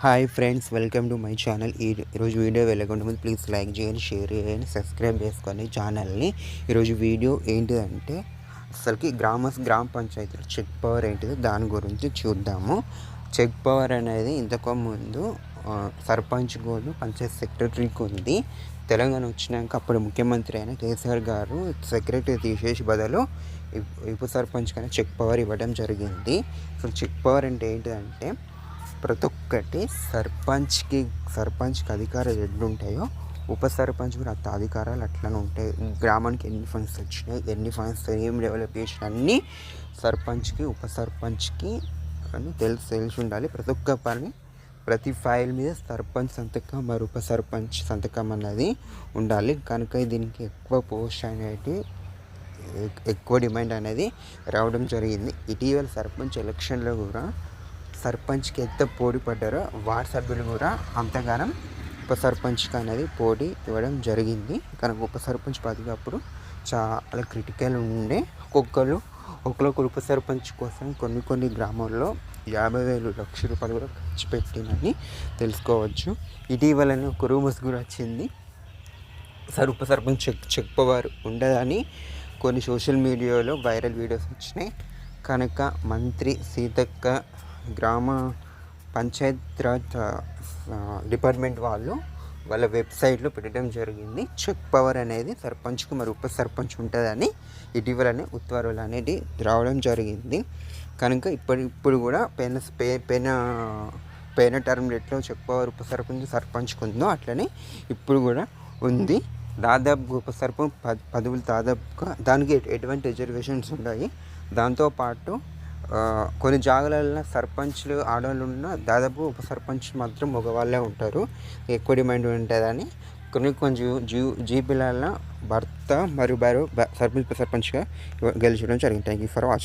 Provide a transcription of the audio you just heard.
Hi friends welcome to my channel ఈ ఈరోజు video వెళ్ళకుండా ముందు ప్లీజ్ లైక్ చేయండి షేర్ చేయండి సబ్స్క్రైబ్ చేసుకోండి ఛానల్ని ఈరోజు వీడియో ఏంటిదంటే అసలుకి గ్రామ గ్రామ పంచాయతీలో చెక్ పవర్ ఏంటిదో దాని గురించి చూద్దాము. చెక్ పవర్ అనేది ఇంతకు ముందు సర్పంచ్ గోలు పంచాయత్ సెక్రటరీకి ఉంది. తెలంగాణ వచ్చినాక అప్పుడు ముఖ్యమంత్రి అయిన కేసీఆర్ గారు సెక్రటరీ తీసేసి బదులు ఇప్పుడు ఉప సర్పంచ్ కన్నా చెక్ పవర్ ఇవ్వడం జరిగింది. సో చెక్ పవర్ అంటే ఏంటిదంటే ప్రతి ఒక్కటి సర్పంచ్కి సర్పంచ్కి అధికారాలు ఎట్లుంటాయో ఉప సర్పంచ్ కూడా అంత అధికారాలు అట్లనే ఉంటాయి. గ్రామానికి ఎన్ని ఫండ్స్ వచ్చినాయి ఎన్ని ఫండ్స్ ఏం డెవలప్ చేసిన అన్నీ సర్పంచ్కి ఉప సర్పంచ్కి అని తెలిసి తెలిసి ఉండాలి. ప్రతి ఒక్క పని ప్రతి ఫైల్ మీద సర్పంచ్ సంతకం మరి ఉప సర్పంచ్ సంతకం అన్నది ఉండాలి. కనుక దీనికి ఎక్కువ పోస్ట్ అనేది ఎక్కువ డిమాండ్ అనేది రావడం జరిగింది. ఇటీవల సర్పంచ్ ఎలక్షన్లో కూడా సర్పంచ్కి ఎంత పోటీ పడ్డారో వార్డు సభ్యులు కూడా అంతగానం ఉప సర్పంచ్కి అనేది పోటీ ఇవ్వడం జరిగింది. కనుక ఉప సర్పంచ్ పదవి అప్పుడు చాలా క్రిటికల్ ఉండే. ఒక్కొక్కరు ఒక్కొక్కరు ఉప సర్పంచ్ కోసం కొన్ని కొన్ని గ్రామాల్లో యాభై వేలు లక్ష రూపాయలు కూడా ఖర్చు పెట్టినని తెలుసుకోవచ్చు. ఇటీవలనే ఒక రూమర్స్ కూడా వచ్చింది. సార్ ఉప సర్పంచ్ చెక్ చెప్పవారు ఉండదని కొన్ని సోషల్ మీడియాలో వైరల్ వీడియోస్ వచ్చినాయి. కనుక మంత్రి సీతక్క గ్రామ పంచాయత్ రాజ్ డిపార్ట్మెంట్ వాళ్ళు వాళ్ళ వెబ్సైట్లో పెట్టడం జరిగింది. చెక్ పవర్ అనేది సర్పంచ్కు మరి ఉప సర్పంచ్ ఉంటుందని ఇటీవలనే ఉత్తర్వులు అనేది రావడం జరిగింది. కనుక ఇప్పటి ఇప్పుడు కూడా పెన పే పెన పైన టర్మ్ రేట్లో చెక్ పవర్ ఉప సర్పంచ్ సర్పంచ్కు ఉందో అట్లనే ఇప్పుడు కూడా ఉంది. దాదాపు ఉప సర్పంచ్ పదవులు దాదాపుగా దానికి ఎటువంటి రిజర్వేషన్స్ ఉన్నాయి దాంతోపాటు కొన్ని జాగాలలో సర్పంచ్లు ఆడవాళ్ళు ఉన్న దాదాపు ఉప సర్పంచ్ మాత్రం మగవాళ్ళే ఉంటారు. ఎక్కువ డిమాండ్ ఉంటుందని కొన్ని కొన్ని జీ జీ జీపీలలో భర్త మరియు భార్య సర్పంచ్ సర్పంచ్గా గెలిచడం జరిగింది. Thank you for watching